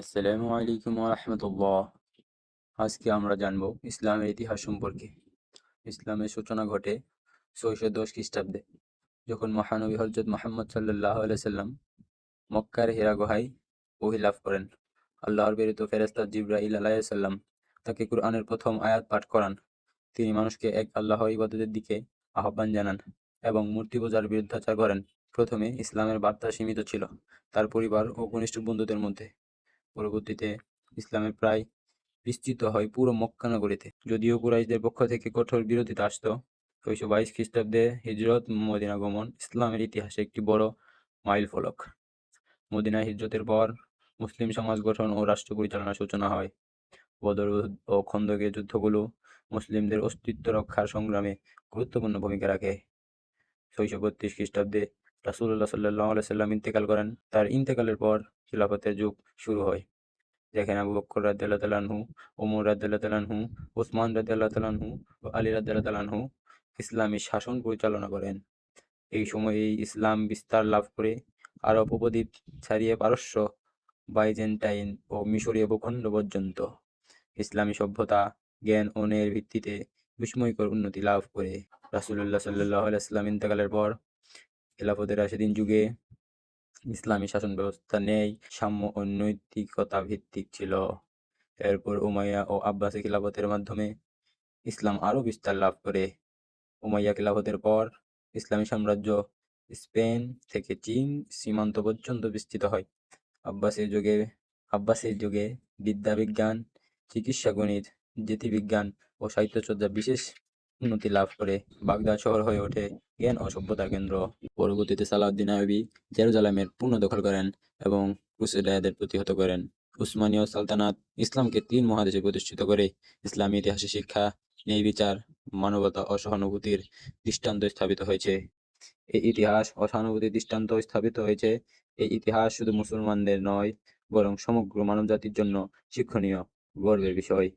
আসসালামু আলাইকুম রহমতুল্লাহ। আজকে আমরা জানব ইসলামের ইতিহাস সম্পর্কে। ইসলামের সূচনা ঘটে ছয়শো দশ খ্রিস্টাব্দে, যখন মহানবী হজরত মোহাম্মদ সাল্লাহ সাল্লাম মক্কার হীরা গুহায় ওহি লাভ করেন। আল্লাহর প্রেরিত ফেরেস্তা জিব্রাইল আলাইসাল্লাম তাকে কুরআনের প্রথম আয়াত পাঠ করান। তিনি মানুষকে এক আল্লাহ ইবাদতের দিকে আহ্বান জানান এবং মূর্তি পূজার বিরুদ্ধাচার করেন। প্রথমে ইসলামের বার্তা সীমিত ছিল তার পরিবার ও ঘনিষ্ঠ বন্ধুদের মধ্যে। পরবর্তীতে ইসলামের প্রায় বিস্তৃত হয় পুরো মক্কানগরীতে যদিও কুরাইশদের পক্ষ থেকে কঠোর বিরোধিতা আসতো, ছয়শো বাইশ খ্রিস্টাব্দে হিজরত মদিনা গমন ইসলামের ইতিহাসে একটি বড় মাইল ফলক মদিনা হিজরতের পর মুসলিম সমাজ গঠন ও রাষ্ট্র পরিচালনার সূচনা হয়। বদর ও খন্দকের যুদ্ধগুলো মুসলিমদের অস্তিত্ব রক্ষার সংগ্রামে গুরুত্বপূর্ণ ভূমিকা রাখে। ছয়শো বত্রিশ খ্রিস্টাব্দে রাসুল্লাহ সাল্লাহ সাল্লাম ইন্তেকাল করেন। তার ইন্তেকালের পর খিলাফতের যুগ শুরু হয়। যেখানে আবু বক্কর রাদ্দাল্লাহ তালানহু ওমর রাদ্দাল্লাহ তালানহু ওসমান রাদ্দাল্লাহ তালানহু ও আলী রাদ্দাল্লাহ তালানহু ইসলামী শাসন পরিচালনা করেন। এই সময়ে ইসলাম বিস্তার লাভ করে আরব উপদ্বীপ ছাড়িয়ে পারস্য, বাইজেন্টাইন ও মিশরীয় ভূখণ্ড পর্যন্ত ইসলামী সভ্যতা, জ্ঞান ও ভিত্তিতে বিস্ময়কর উন্নতি লাভ করে। রাসুল্লাহ সাল্লাহ আলাইসলাম ইন্তেকালের পর খেলাফতের রাশেদিন যুগে ইসলামী শাসন ব্যবস্থা নেই, সাম্য ও নৈতিকতা ভিত্তিক ছিল। এরপর উমাইয়া ও আব্বাসী খিলাফতের মাধ্যমে ইসলাম আরও বিস্তার লাভ করে। উমাইয়া খিলাফতের পর ইসলামী সাম্রাজ্য স্পেন থেকে চীন সীমান্ত পর্যন্ত বিস্তৃত হয়। আব্বাসের যুগে আব্বাসের যুগে বিদ্যা বিজ্ঞান চিকিৎসা গণিত, জ্যোতির্বিজ্ঞান ও সাহিত্যচর্যা বিশেষ উন্নতি লাভ করে বাগদাদ শহর হয়ে ওঠে জ্ঞান ও সভ্যতার কেন্দ্র। পরবর্তীতে সালাউদ্দিন আইবি জেরুজালামের পূর্ণ দখল করেন এবং ক্রুসেডারদের প্রতিহত করেন। উসমানীয় সালতানাত ইসলামকে তিন মহাদেশে প্রতিষ্ঠিত করে ইসলামী ইতিহাসে শিক্ষা, ন্যায় বিচার, মানবতা ও সহানুভূতির দৃষ্টান্ত স্থাপিত হয়েছে। এই ইতিহাস ও সহানুভূতির দৃষ্টান্ত স্থাপিত হয়েছে। এই ইতিহাস শুধু মুসলমানদের নয়, বরং সমগ্র মানবজাতির জন্য শিক্ষণীয়, গর্বের বিষয়।